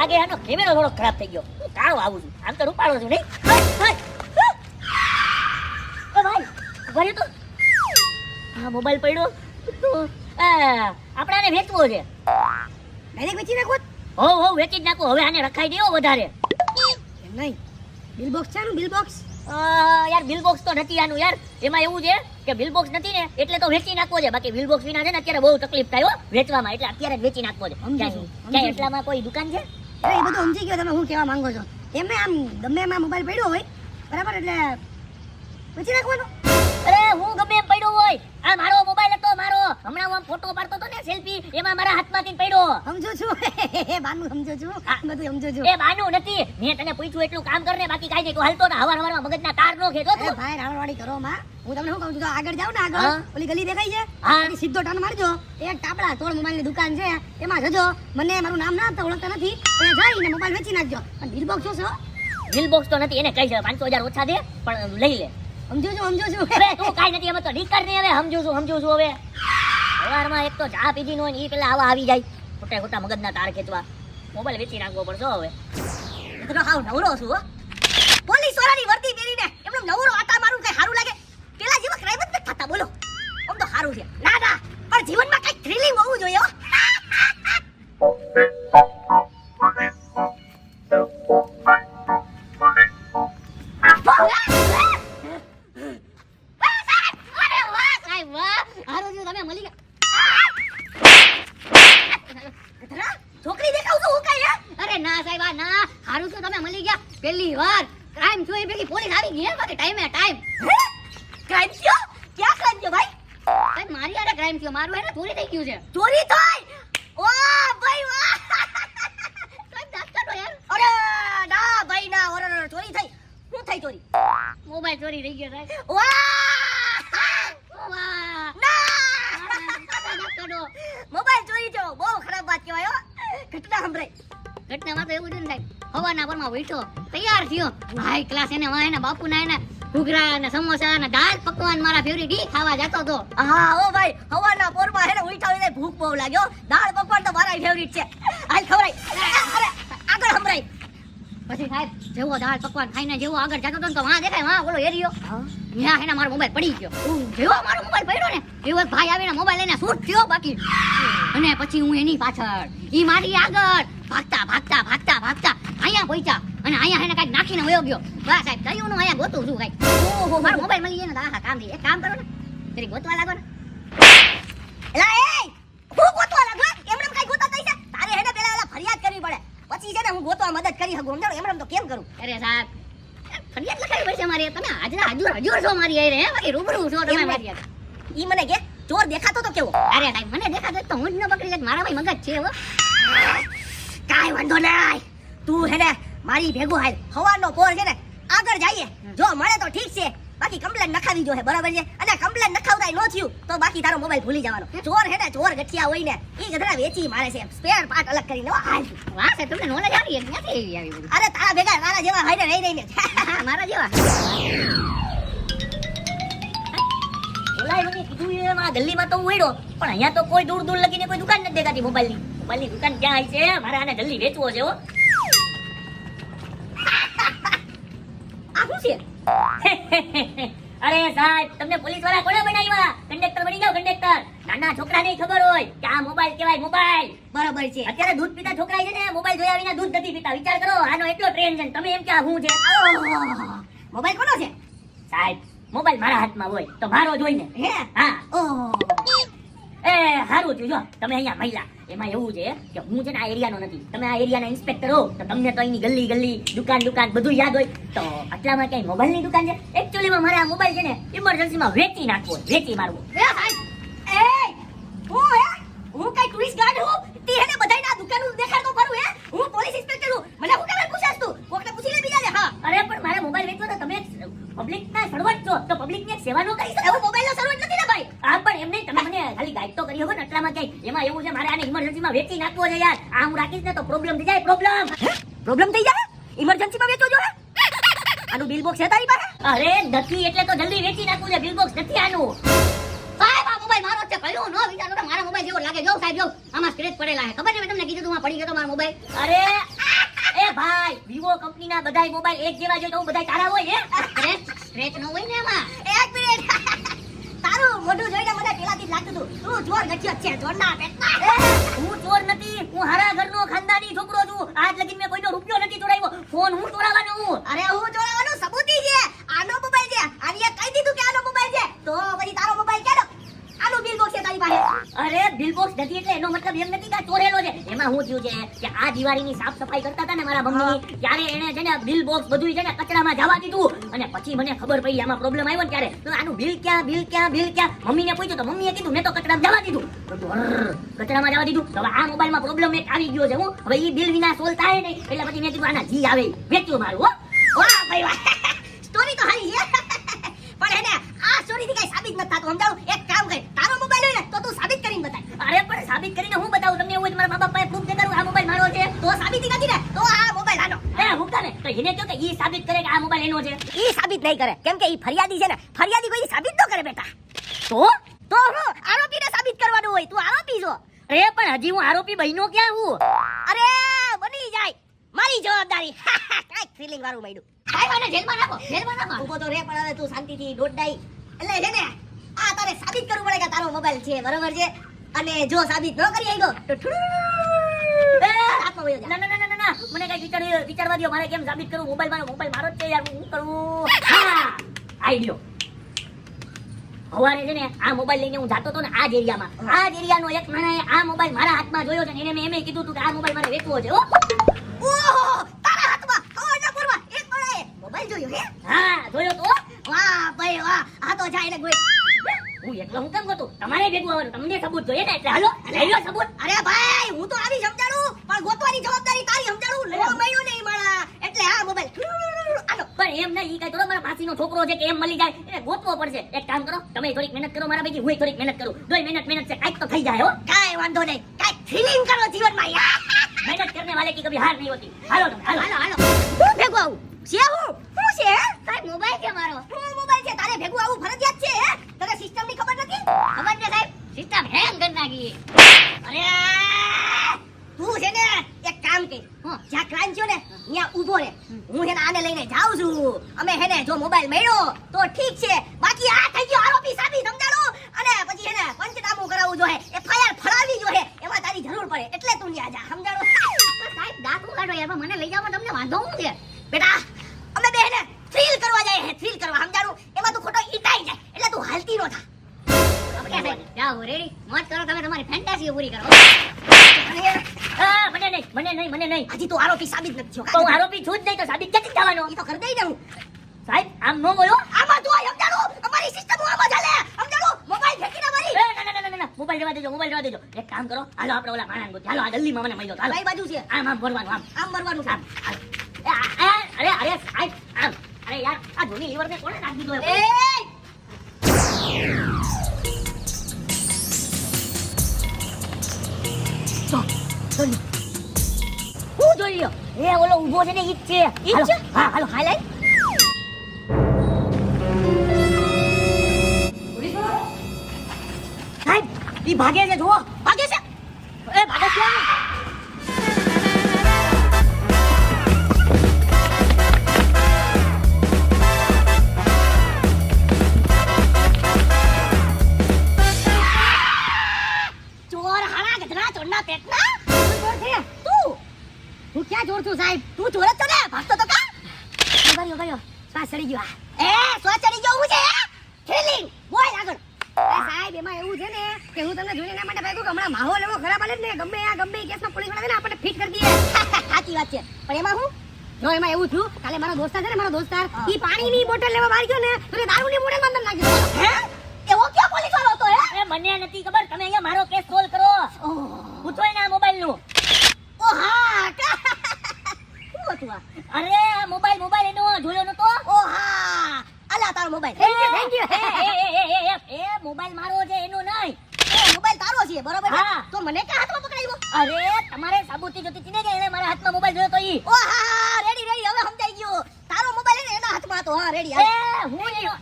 લાગે આનો કેમેરો થોડો ખરાબ થઈ ગયો. હું કાળો આવું છું. આમ તો રૂપાળો છું નહીં. એ ભાઈ તો. આ મોબાઈલ પડ્યો. તો આ, વેચવો છે. ડાયરેક્ટ વેચી નાખો હો હો વેચી જ નાખો. હવે આને રખાઈ દેવો વધારે. નહીં. બિલ બોક્સ છે બિલ બોક્સ યાર બિલ બોક્સ તો નથી આનું યાર. એમાં એવું છે કે બિલ બોક્સ નથી ને એટલે તો વેચી નાખવો છે. બાકી બિલ બોક્સ વિના છે ને અત્યારે બહુ તકલીફ થાય હો વેચવામાં. એટલે અત્યારે જ વેચી નાખવો છું. એટલામાં કોઈ દુકાન છે? અરે એ બધું સમજી ગયો તમે હું કહેવા માંગો છો. એમને આમ ગમે એમાં મોબાઈલ પડ્યો હોય, બરાબર? એટલે પછી નાખવાનો અરે, હું ગમે એમ પડ્યો હોય આ મારો મોબાઈલ હતો મારો. હમણાં હું ફોટો પાડતો હતો ને સેલ્ફી એમાં મારા હાથમાંથી પડ્યો. સમજો છું? બાનું સમજો છું? બધું સમજો છું? એ બાનું નથી. મેં તને પૂછ્યું એટલું કામ કરને બાકી કાઈ નહીં. તું હાલતો ને હવાર હવારમાં મગજના તાર નો ખેતો તું. ભાઈ રાવણવાડી કરો માં. હું તમને શું કહું છું? આગળ જાવ ને આગળ. ઓલી ગલી દેખાય છે? હા. સીધો ટર્ન મારજો. એક કાપડા તોડ મોબાઈલની દુકાન છે. એમાં જજો. મને મારું નામ ના ઓળખતા નથી. ત્યાં જઈને મોબાઈલ વેચી નાખજો. પણ બિલ બોક્સ જોશો? બિલ બોક્સ તો નથી એને કહી છે પાંચસો હજાર ઓછા દે પણ લઈ લે. સમજો છું સમજો છું અરે, તું કાઈ નથી, અમે તો નીકળ નહીં હવે સમજુ છું સમજુ છું હવે. સવારમાં એક તો ચા પીધી નો એ પેલા આવા આવી જાય. ખોટા ખોટા મગજના તાર ખેંચવા. મોબાઈલ વેચી નાખવો પડશે હવે. તો હાવ નવરો છું, હો. પોલીસ વાળાની વર્દી પહેરીને એમનો નવરો આટા મારું કઈ સારું લાગે? પેલા જેવા ક્રાઇમ જ નથી થતા, બોલો. આમ તો સારું છે. ના ના, પણ જીવનમાં કઈ થ્રિલિંગ હોવું જોઈએ, હો. ગયું છે. ચોરી થઈ વાહ ભાઈ વાહ કઈ દાસ્તા યાર. અરે ના ભાઈ ના ઓર ચોરી થઈ શું થઈ ચોરી? મોબાઈલ ચોરી થઈ ગયો સાહેબ. વાહ વાહ ના. મોબાઈલ ચોરી થયો. બહુ ખરાબ વાત કહેવાય હો. ઘટના સંભળાય. ઘટનામાં તો એવું છે ને સાહેબ હવાના પરમાં બેઠો તૈયાર થયો. હાઈ ક્લાસ એને વાહ એના બાપુના એને. ઘૂઘરા ને સમોસા ને દાળ પકવાન મારા ફેવરિટ ઈ ખાવા જતો તો હા ઓ ભાઈ હવાના પોરમાં હેને ઉઠા હોય ભૂખ બહુ લાગ્યો દાળ પકવાન તો મારા ફેવરિટ છે. હાલ ખવરાય અરે આગળ હમરાય પછી સાહેબ જેવો દાળ પકવાન ખાઈને જેવો આગળ જતો તો વાં દેખાય વાં ઓલો એરિયો. ત્યાં એના મારો મોબાઈલ પડી ગયો. જેવો મારો મોબાઈલ પડ્યો ને એવો ભાઈ આવીને મોબાઈલ લઈને શૂટ થયો બાકી. અને પછી હું એની પાછળ ઈ મારી આગળ ભાગતા ભાગતા ભાગતા ભાગતા અહીંયા પહોંચ્યા. અને અહીંયા એને કાંઈક નાખીને વયો ગયો. વાહ સાહેબ થયું નું અહીંયા ગોતું છું કાંઈક. ઓહો મારો મોબાઈલ મળી જાય ને તો કામ થઈ એક કામ કરો ને. તરી ગોતવા લાગો ને. એલા એ હું ગોતવા લાગો એમણે કઈ ગોતા થઈ છે તારે હેને પેલા ઓલા ફરિયાદ કરવી પડે. પછી છે ને હું ગોતવા મદદ કરી શકું. સમજાણો? એમણે તો કેમ કરું? અરે સાહેબ ફરિયાદ લખાવી પડશે મારી તમે હાજરા હજુર હજુર છો મારી હારે, હે? બાકી રૂબરૂ છો તમે મારી ઈ મને કે ચોર દેખાતો તો કેવો? અરે સાહેબ મને દેખાતો તો હું જ ન પકડી શકત મારા ભાઈ મગજ છે હો. કાઈ વાંધો નહીં. તું હે ને મારી ભેગું હાલ. હવાનો પોર છે ને આગળ જઈએ. જો મળે તો ઠીક છે. બાકી કમ્પ્લેન નખાવી જો બરાબર છે? અને કમ્પ્લેન નખાવતાય નો થયું તો બાકી તારો મોબાઈલ ભૂલી જવાનો. ચોર હે ને ચોર ગઠિયા હોય ને ઈ ગધડા વેચી મારે છે. સ્પેર પાર્ટ અલગ કરીને. હાલ. વાહ સાહેબ તમને નોલેજ આવી ક્યાંથી આવી આવી અરે તારા ભેગા મારા જેવા હાઈને રહી રહીને. મારા જેવા. ઓલાય મને કીધું એ મારા ગલ્લીમાં તો હું ઉડ્યો પણ અહીંયા તો કોઈ દૂર દૂર લગીને કોઈ દુકાન નથી દેખાતી મોબાઈલની મોબાઈલની દુકાન ક્યાં આવી છે? મારે આને જલ્દી વેચવો છે હો. અરે સાહેબ તમને પોલીસવાળા કોણે બનાવ્યા? કંડક્ટર બની જાવ કંડક્ટર નાના છોકરાને ખબર હોય કે આ મોબાઈલ કેવાય મોબાઈલ બરાબર છે. અત્યારે દૂધ પીતા છોકરા છે ને મોબાઈલ જોયા વિના દૂધ નથી પીતા. વિચાર કરો આનો એટલો ટ્રેન્ડ છે તમે એમ કે આ હું છે? મોબાઈલ કોનો છે? સાહેબ મોબાઈલ મારા હાથમાં હોય તો મારો જોઈને હે? હા. ઓહ. એ સારું થયું જો તમે અહીંયા મહિલા એમાં એવું છે કે હું છે ને આ એરિયાનો નથી. તમે આ એરિયાના ઇન્સ્પેક્ટર હો તો તમને તો અહીંની ગલ્લી ગલ્લી દુકાન દુકાન બધું યાદ હોય. તો આટલામાં ક્યાંય મોબાઈલની દુકાન છે? એકચ્યુઅલીમાં મારે આ મોબાઈલ છે ને ઇમરજન્સીમાં વેચી નાખવો વેચી મારવો એ એ હું હે? હું કઈ ટુરિસ્ટ ગાર્ડ હું? તે હેને બધાયને આ દેખાડતો ફરું હે? હું પોલીસ ઇન્સ્પેક્ટર હું. મને હું કેમ પૂછાસ તું? કોકને પૂછી લે બીજાને હા. અરે પણ મારે મોબાઈલ વેચવો તો તમે પબ્લિક ના સર્વન્ટ છો તો પબ્લિક ને એક સેવા નો કરી શકો. એવું મોબાઈલનો સર્વન્ટ નથી ને ભાઈ આ પણ એમ નહીં તમે મને ખાલી ગાઈડ તો કરી શકો ને આટલામાં ક્યાંય એમાં એવું છે મારે આને ઇમરજન્સીમાં વેચી નાખવો છે યાર. આ હું રાખીશ ને તો પ્રોબ્લેમ થઈ જાય પ્રોબ્લેમ પ્રોબ્લેમ થઈ જાય? ઇમરજન્સીમાં વેચો જો આનું બિલ બોક્સ છે તારી પાસે? અરે નથી એટલે તો જલ્દી વેચી નાખવું છે બિલ બોક્સ નથી આનું. સાહેબ આ મોબાઈલ મારો છે કયો નો વિચારો કે મારા મોબાઈલ જેવો લાગે. જો સાહેબ જો આમાં સ્ક્રેચ પડેલા છે. ખબર છે મેં તમને કીધું તું પડી ગયો તો મારો મોબાઈલ અરે એ ભાઈ વિવો કંપનીના બધાય મોબાઈલ એક જેવા જોઈએ તો બધાય તારા હોય હે? સ્ક્રેચ સ્ક્રેચ ન હોય ને એમાં. એક મિનિટ જોઈને મને પેલાથી લાગતું હતું, તું જોર ગચ્યો જ છે પેટના હું ચોર નથી, હું હારા ઘરનો ખાનદાની છોકરો છું. આજ લગીન મેં કોઈનો રૂપિયો નથી ચોરાવ્યો. ફોન હું ચોરાવાનો હું અરે, હું જોડાવાનું સબૂતી છે. આનો મોબાઈલ છે. આની કહી દીધું કે આનો મોબાઈલ છે. તો પછી તારો મોબાઈલ કેનો આનું બિલ બોક્સ છે તારી પાસે અરે બિલબોક્સ નથી એટલે એનો મતલબ એમ નથી કે ચોરેલો છે. એમાં હું થયું છે કે આ દિવાળીની સાફ સફાઈ કરતા હતા ને મારા મમ્મી ત્યારે એને છે ને બિલ બોક્સ બધું છે ને કચરામાં જવા દીધું. અને પછી મને ખબર પડી આમાં પ્રોબ્લેમ આવ્યો ને ત્યારે. તો આનું બિલ ક્યાં બિલ ક્યાં બિલ ક્યાં? મમ્મીને પૂછ્યું તો મમ્મીએ કીધું મેં તો કચરામાં જવા દીધું. કચરામાં જવા દીધું. હવે આ મોબાઈલમાં પ્રોબ્લેમ એક આવી ગયો છે હું. હવે એ બિલ વિના સોલ્વ થાય નહીં. એટલે પછી મેં કીધું આના જી આવે. વેચ્યું મારું હો. વાહ ભાઈ વાહ. સ્ટોરી તો હારી છે. પણ એને આ સ્ટોરીથી કઈ સાબિત નથી થતું સમજાવું? એક કામ કર તારો મોબાઈલ હોય ને તો તું સાબિત કરીને બતાય? અરે પણ સાબિત કરીને હું બતાવું? તમને એવું તમારા મા બાપ પાસે proof દેખાડું આ મોબાઈલ મારો છે? તો સાબિતી નથી ને? તો આ મોબાઈલ આનો. એ મૂકતા ને. તો એને કહો કે ઈ સાબિત કરે કે આ મોબાઈલ એનો છે. ઈ સાબિત નહીં કરે. કેમ કે ઈ ફરિયાદી છે ને. ફરિયાદી કોઈ સાબિત ન કરે બેટા. તો? તો હું આરોપીને સાબિત કરવાનું હોય. તું આરોપી છો. અરે પણ હજી હું આરોપી બન્યો ક્યાં હું? અરે બની જાય. મારી જવાબદારી. કાંઈક ફિલિંગ વાળું મળ્યું. સાહેબ આને જેલમાં નાખો જેલમાં નાખો. ઊભો તો રે પણ હવે તું શાંતિથી દોડાઈ એટલે છે ને આ તારે સાબિત કરવું પડે કે તારો મોબાઈલ છે. બરોબર છે? અને જો સાબિત ન કરી આવ્યો તો ઠુડુ. ના ના ના ના મને કઈ વિચાર વિચારવા દો મારે કેમ સાબિત કરવું? મોબાઈલ મારો મોબાઈલ મારો જ છે યાર હું કરું? હા આઈડિયો હવારે છે ને આ મોબાઈલ લઈને હું જાતો હતો ને આ જ એરિયામાં. આ જ એરિયાનો એક માણસે આ મોબાઈલ મારા હાથમાં જોયો છે ને એને મેં એમ કીધું હતું કે આ મોબાઈલ મારે વેચવો છે ઓહો તારા હાથમાં? હવાના એક મળે મોબાઈલ જોયો હે? હા જોયો તો. વાહ ભાઈ વાહ. આ તો જાય ને કોઈ હું એકલો હું કેમ ગોતું? તમારે ભેગું આવવાનું. તમને સબૂત જોઈએ ને એટલે હાલો લઈ લો સબૂત. અરે ભાઈ હું તો આવી સમજાડું પણ ગોતવાની જવાબદારી તારી સમજાડું. લો મળ્યું નહીં મારા. એટલે આ મોબાઈલ. આનો પણ એમ નહીં કઈ થોડો મારા માસીનો છોકરો છે કે એમ મળી જાય. એટલે ગોતવો પડશે. એક કામ કરો તમે થોડીક મહેનત કરો મારા ભાઈ હું થોડીક મહેનત કરું. દોય મહેનત મહેનત છે કાંઈક તો થઈ જાય હો. કાઈ વાંધો નહીં. કાંઈક ફિલિંગ કરો જીવનમાં. યાર મહેનત કરને વાલે કી કભી હાર નહીં હોતી. હાલો હાલો. હાલો હાલો. હું ભેગો આવું? છે હું? શું છે? તારે મોબાઈલ છે મારો. હું મોબાઈલ છે તારે ભેગું આવું ફરજિયાત છે હે? તને સિસ્ટમની ખબર નથી? ખબર ને સાહેબ? સિસ્ટમ હેંગ કરી નાખી. અરે તું છે ને એક કામ કર. હં. જ્યાં ક્રાઇમ થયો ને ત્યાં ઊભો રહે. હું છે ને આને લઈને જાઉં છું. અમે હે ને જો મોબાઈલ મળ્યો તો ઠીક છે. બાકી આ થઈ ગયો આરોપી સાબિત સમજાડો અને પછી હે ને પંચનામું કરાવવું જોઈએ. એફઆઈઆર ફળાવી જોઈએ. એમાં તારી જરૂર પડે. એટલે તું ત્યાં જા સમજાડો સાહેબ દાખલું કાઢો યાર મને લઈ જાવ તમને વાંધો શું છે? તો આરોપી છું જ નહીં તો સાબિત ક્યાંથી થવાનો? એ તો કરી દઈ દઉં. સાહેબ આમ નો બોલો. આમાં તું સમજાડું અમારી સિસ્ટમ આમાં ચાલે સમજાડું મોબાઈલ ફેંકી ના મારી. ના ના ના મોબાઈલ જવા દેજો મોબાઈલ જવા દેજો. એક કામ કરો. હાલો આપણે ઓલા માણસ ગોતી હાલો આ જલ્દીમાં મને મળી જાઓ. હાલો. કઈ બાજુ છે? આમ આમ ભરવાનું આમ. આમ ભરવાનું આ, અરે અરે સાહેબ આમ. અરે યાર આ ધોની લીવર ને કોણે નાખી દીધો એ! હું જોઈ લ્યો. એ ઓલો ઊભો છે ને ઈ જ છે ઈ છે? હાલો, હા હાલો હાઈલાઈટ સાહેબ ઈ ભાગે છે જુઓ ભાગે છે એ ભાગે છે ગયો એ ગયો હું છે થ્રિલિંગ બોલ આગળ. સાહેબ એમાં એવું છે ને કે હું તમને જોઈને એના માટે ભાગ્યું કે હમણાં માહોલ એવો ખરાબ હાલે ને ગમે આ ગમે કેસમાં પોલીસવાળા ને આપણને ફિટ કરી દઈએ. સાચી વાત છે. પણ એમાં હું? જો એમાં એવું થયું કાલે મારો દોસ્તાર છે ને મારો દોસ્તાર ઈ ઈ પાણીની બોટલ લેવા બહાર ગયો ને તો દારૂની બોટલ અંદર નાખી દીધો. હે? એવો કયો પોલીસ વાળો હતો હે? એ મને નથી ખબર તમે અહીંયા મારો કેસ સોલ્વ કરો. હું તો આ મોબાઈલનું ઓ હા કા શું હતું અરે આ મોબાઈલ મોબાઈલ એનો જોયો નતો ઓ હા. અલા તારો mobile. Thank you thank you A, mobile મારો છે એનો નહીં. મોબાઈલ તારો છે બરોબર? હા. તો મને ક્યાં હાથમાં પકડાયો અરે તમારે સાબુતી જોતી હતી ને કે એને મારા હાથમાં મોબાઈલ જોયો તો ઈ. ઓહા રેડી રેડી હવે સમજાઈ ગયો. તારો મોબાઈલ એને એના હાથમાં હતો. હા રેડી હું એનો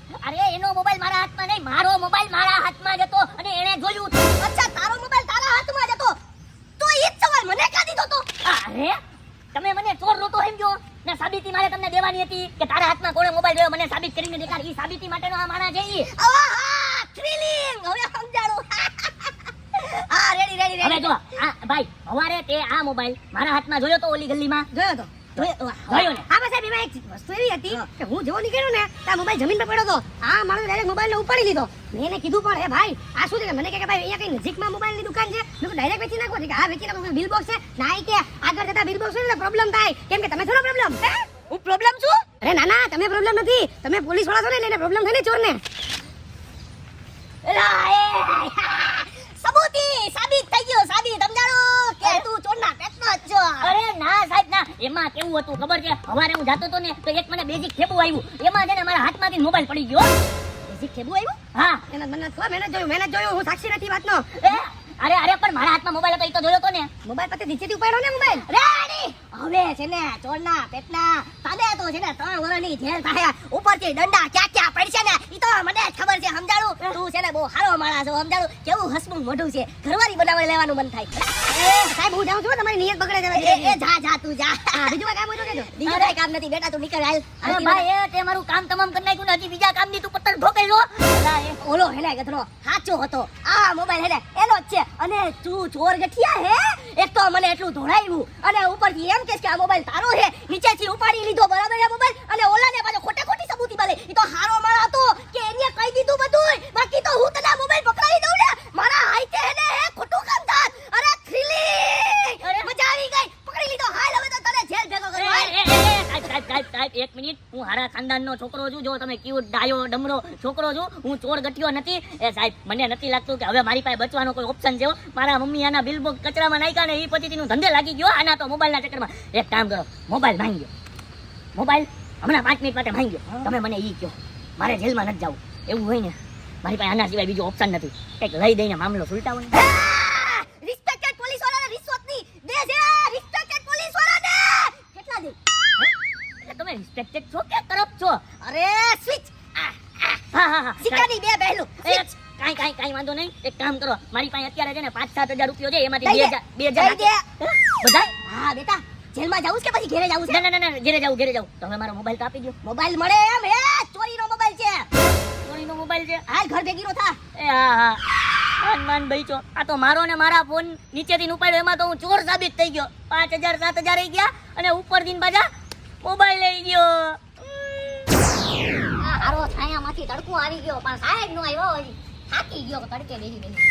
મારા જોયો તો ઓલી ગલીમાં? જોયો તો. જોયો? જોયો ને? હા બસ સાહેબ એમાં એક વસ્તુ એવી હતી કે હું જેવો નીકળ્યો ને ત્યાં મોબાઈલ જમીન પર પડ્યો હતો આ માણસ ડાયરેક્ટ મોબાઈલ ઉપાડી લીધો. મેં એને કીધું પણ હે ભાઈ આ શું છે? મને કે ભાઈ અહીંયા કઈ નજીકમાં મોબાઈલની દુકાન છે? મેં ડાયરેક્ટ વેચી નાખો. કે હા વેચી નાખો. બિલ બોક્સ છે. ના કે આગળ જતા બિલ બોક્સ છે ને પ્રોબ્લેમ થાય. કેમ કે તમે થોડો પ્રોબ્લેમ હું? પ્રોબ્લેમ છું? અરે ના ના તમે પ્રોબ્લેમ નથી. તમે પોલીસવાળા છો ને એટલે પ્રોબ્લેમ થાય ને ચોરને. સબૂતી સાબિત થઈ ગયો સાબિત સમજાણો? કે તું ચોરના પેટનો જ છો. અરે ના સાહેબ ના. એમાં કેવું હતું ખબર છે? હવારે હું જાતો તો ને તો એક મને બેઝિક થેબુ આવ્યું. એમાં છે ને મારા હાથમાંથી મોબાઈલ પડી ગયો. બેઝિક ઠેબુ આવ્યું? હા. એને મને ખબર મેને જોયું મેને જોયું હું સાક્ષી નથી વાતનો. એ અરે અરે પણ મારા હાથમાં મોબાઈલ હતો એ તો જોયો તો ને. મોબાઈલ પરથી નીચેથી ઉપાડ્યો ને મોબાઈલ રેડી હવે છે ને ચોરના પેટના તાને તો છે ને ત્રણ વર્ષની જેલ થાય ઉપરથી દંડા ક્યાં ક્યાં પડશે ને ઈ તો મને જ ખબર છે સમજાડું તું છે ને બહુ સારો માણસ છો સમજાડું કેવું હસમુખ મોઢું છે? ઘરવાળી બનાવવા લેવાનું મન થાય. સાહેબ હું જાઉં છું તમારી નિયત બગડે છે એ જા જા તું જા. બીજું કામ હોય તો બીજું કઈ કામ નથી બેટા તું નીકળ હાલ. અરે ભાઈ એ તે મારું કામ તમામ કરી નાખ્યું ને હજી બીજા કામની તું પત્તર ઢોકાઈ લો ઓલો હેને ગધરો સાચો હતો. આ મોબાઈલ હેને એનો જ છે. અને તું ચોર ગઠિયા હે? એક તો મને એટલું ધોળાયું અને ઉપરથી એમ કે આ મોબાઈલ તારો હે. નીચેથી ઉપાડી લીધો બરાબર આ મોબાઈલ અને ઓલાને પાછો ખોટે ખોટી સબૂતી મળે ઈ તો હારો માણસ હતો કે એને કહી દીધું બધું બાકી તો હું તને મોબાઈલ પકડાવી દઉં ને? મારા હાઈતે હેને હે ખોટું કામ થાત. અરે થ્રિલિંગ! અરે. મજા આવી ગઈ. પકડી લીધો. હાલ હવે તો તને જેલ ભેગો કરો સાહેબ, એક મિનિટ. હું હારા ખાનદાનનો છોકરો છું. જો તમે ક્યુટ ડાયો ડમરો છોકરો છું હું ચોર ગઠિયો નથી. એ સાહેબ મને નથી લાગતું કે હવે મારી પાસે બચવાનો કોઈ ઓપ્શન છે મારા મમ્મી આના બિલ બોક્સ કચરામાં નાખ્યા ને એ પછી ધંધે લાગી ગયો. આના તો મોબાઈલના ચક્કરમાં. એક કામ કરો. મોબાઈલ માંગ્યો. ગયો મોબાઈલ હમણાં પાંચ મિનિટ માટે ગયો તમે મને એ કહો. મારે જેલમાં નથી જવું. એવું હોય ને મારી પાસે આના સિવાય બીજો ઓપ્શન નથી. કંઈક લઈ દઈને મામલો સુલટાવો ને. રિસ્પેક્ટેડ પોલીસ વાળાને રિશ્વતની દે છે. રિસ્પેક્ટેડ પોલીસ વાળાને! કેટલા દે? એટલે તમે રિસ્પેક્ટેડ છો કે કરપ છો? અરે સ્વિચ હા હા હા. સિક્કાની બે પહેલું. એ, કાંઈ કાંઈ કાંઈ વાંધો નહીં. એક કામ કરો. મારી પાસે અત્યારે છે ને પાંચ સાત હજાર રૂપિયો છે. એમાંથી બે હજાર બે હજાર બધા? હા બેટા. જેલમાં જાઉં કે પછી ઘરે જાવું છે? ના ના ના ઘેરે જાઉં ઘેરે જાઉં. તમે મારો મોબાઈલ કાપી આપી દો મોબાઈલ મળે એમ હે? ચોરીનો મોબાઈલ છે. ચોરીનો મોબાઈલ છે? હાલ ઘર ભેગીનો થા. એ હા હા. માન માન આ તો મારો ને મારા ફોન નીચેથી ઉપાડ્યો એમાં તો હું ચોર સાબિત થઈ ગયો. પાંચ હજાર સાત હજાર આવી ગયા અને ઉપરથી પાછા મોબાઈલ લઈ ગયો. હારો છાયામાંથી તડકો આવી ગયો પણ સાહેબ નો આવ્યો હજી. થાકી ગયો તડકે બેસી બેસી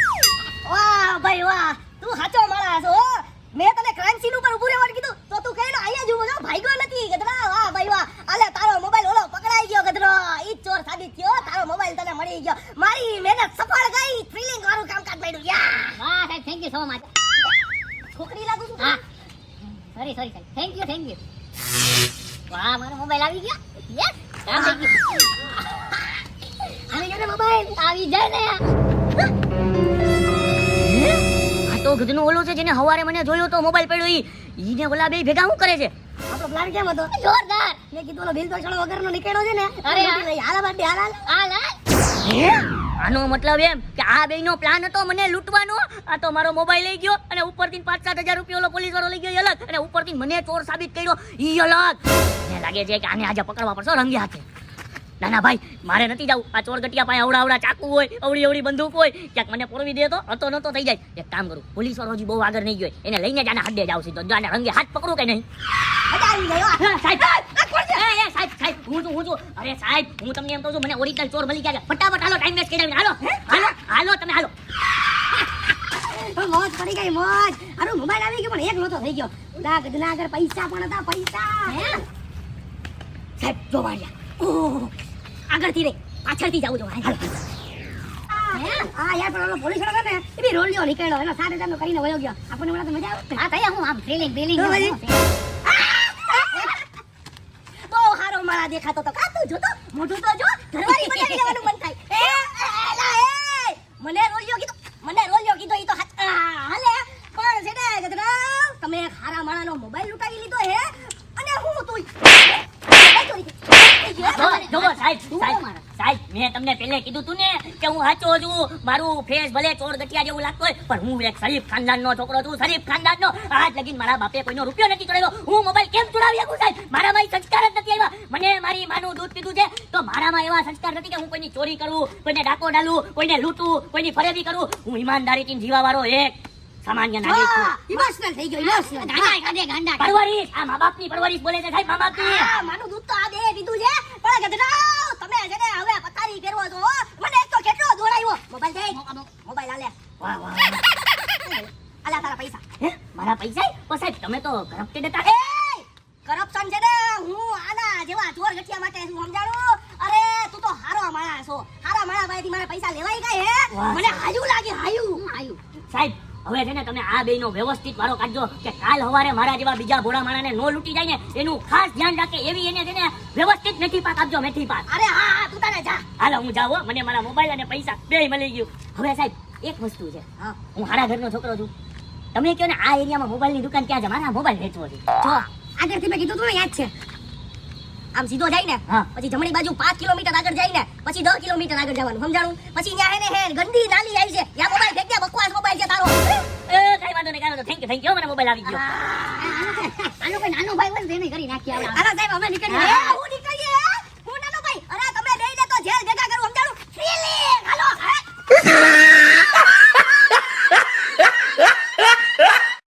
વાહ ભાઈ વાહ. તું સાચો માણસ હો. મેં તને ક્રાઇમ સીન ઉપર ઊભું રહેવાનું કીધું. તો તું કહેલો અહીંયા જ ઊભો છો. ભાગ્યો નથી. ગધરા વાહ ભાઈ વાહ. આલે તારો મોબાઈલ ઓલો પકડાઈ ગયો ગધરો. ઈ ચોર સાબિત થયો. તારો મોબાઈલ તને મળી ગયો. મારી મહેનત સફળ ગઈ. થ્રિલિંગ વાળું કામકાજ મળ્યું યા! વાહ સાહેબ થેન્ક યુ સો મચ છોકરી લાગુ છું. હા. સોરી સોરી સાહેબ થેન્ક યુ થેન્ક યુ વાહ મારો મોબાઈલ આવી ગયો. યસ કામ થઈ ગયું. આવી ગયો મોબાઈલ આવી જાય ને આ ઓલું છે જેને હવારે મને જોયો તો મોબાઈલ પડ્યો ઈ. ઈને ઓલા બે ભેગા શું કરે છે? આપણો પ્લાન કેમ હતો? જોરદાર. મેં કીધું ઓલો બિલ દોષણો વગરનો નીકળ્યો છે ને અરે હાલા બાટી હાલા હાલ. આનો મતલબ એમ કે આ બેયનો પ્લાન હતો મને લૂંટવાનો? આ તો મારો મોબાઈલ લઈ ગયો અને ઉપરથી પાંચ સાત હજાર રૂપિયા ઓલો પોલીસ વાળો લઈ ગયો અલગ. અને ઉપરથી મને ચોર સાબિત કર્યો ઈ અલગ. મને લાગે છે કે આને આજે પકડવા પડશે રંગ્યા રંગે હાથે ના ના ભાઈ મારે નથી જવું. આ ચોર ગટિયા પાસે અવડા અવડા ચાકુ હોય અવડી અવડી બંદૂક હોય ક્યાંક મને પોરવી દે તો હતો નતો થઈ જાય. એક કામ કરું પોલીસ વાળો હજી બહુ આગળ નહીં ગયો એને લઈને જ આના હાડે જાવ સીધો જો આને રંગે હાથ પકડું કે નહીં? અરે સાહેબ હું તમને એમ કહું છું મને ઓરિજિનલ ચોર મળી ગયા ફટાફટ હાલો ટાઈમ વેસ્ટ કરી હાલો. હાલો હાલો તમે હાલો. મોજ પડી ગઈ મોજ. અરે મોબાઈલ આવી ગયો પણ એક નતો થઈ ગયો. ઉડા ગદના આગળ પૈસા પણ હતા પૈસા. સાહેબ જો વાળ્યા ઓહ આગળથી નહીં પાછળથી જવું જો હા યાર પણ ઓલો પોલીસ વાળો ને એ બી રોલિયો નીકળ્યો. એનો સાત હજારનો કરીને વયો ગયો. આપણને તો મજા આવે ને. આ હું આમ ફ્રીલિંગ ફ્રીલિંગ બહુ હારો મારા દેખાતો તો. જોતો? મોઢું તો જો. ઘરવાળી બનાવી લેવાનું મન થાય. એ મને રોલ્યો કીધો. મને રોલિયો કીધો ઈ તો હાલે. પણ છે ને? તમે ખારા હારા માણાનો મોબાઈલ લૂંટાવી લીધો હે અને હું તું જો જો સાહેબ મેં તમને પહેલે કીધું તું ને કે હું સાચો છું. મારું ફેસ ભલે ચોર ગટિયા જેવું લાગતું હોય પણ હું એક શરીફ ખાનદાનનો છોકરો છું શરીફ ખાનદાનનો. આજ લગીન મારા બાપે કોઈનો રૂપિયો નથી ચોરાવ્યો હું મોબાઈલ કેમ ચોરાવી શકું સાહેબ? મારામાં ભાઈ સંસ્કાર જ નથી આવ્યા. મને મારી માનું દૂધ પીધું છે. તો મારામાં એવા સંસ્કાર નથી કે હું કોઈની ચોરી કરું કોઈને ડાકો ડાલું કોઈને લૂંટું કોઈની ફરેબી કરું. હું ઈમાનદારીથી જીવા વાળો એક સામાન્ય નાગરિક. ઇમોશનલ થઈ ગયો ઇમોશનલ ગાંડા કાઢે ગાંડા. પરવરિશ આ મા બાપની પરવરિશ બોલે છે સાહેબ મા બાપની. માનું દૂધ તો આ દે દીધું છે. પણ ગધડા તમે છે ને હવે પથારી ફેરવો છો મને તો કેટલો દોડાવ્યો મોબાઈલ દે મોબાઈલ આલે વાહ વાહ આલા તારા પૈસા. હે? મારા પૈસા? ઓ સાહેબ તમે તો કરપ્ટેડ હતા. એ કરપ્શન છે ને હું આના જેવા ચોર ગઠિયા માટે શું સમજાણું? અરે તું તો હારો માણસ છો હારા માણસ પાસેથી મારા પૈસા લેવાય કઈ હે? મને હાયું લાગે હાયું. આયુ સાહેબ હવે છે ને તમે આ બે નો વ્યવસ્થિત વારો કાઢજો કે કાલ સવારે મારા જેવા બીજા ભોળા માણાને નો લૂટી જાય ને એનું ખાસ ધ્યાન રાખે એવી એને છે ને વ્યવસ્થિત મેથી પાક આપજો મેથી પાક. અરે હા હા તું તારે જા. હાલો હું જાવ મને મારા મોબાઈલ અને પૈસા બે મળી ગયું. હવે સાહેબ એક વસ્તુ છે. હા. હારા ઘરનો છોકરો છું. તમે કહો ને આ એરિયામાં મોબાઈલની દુકાન ક્યાં છે? મારા મોબાઈલ વેચવો છે. જો આગળથી મેં કીધું તું યાદ છે. આમ સીધો જાય ને પછી જમણી બાજુ પાંચ કિલોમીટર આગળ જાય ને પછી દસ કિલોમીટર આગળ જવાનું સમજાણું? પછી ત્યાં હે ને હે ગંદી નાલી આવી છે. ત્યાં મોબાઈલ ફેંક દે બકવાસ મોબાઈલ છે તારો. એ કઈ વાંધો નહીં કઈ વાંધો થેન્ક યુ થેન્ક યુ મને મોબાઈલ આવી ગયો. આનો કોઈ નાનો ભાઈ હોય ને તો એને કરી નાખી આના સાહેબ અમે હું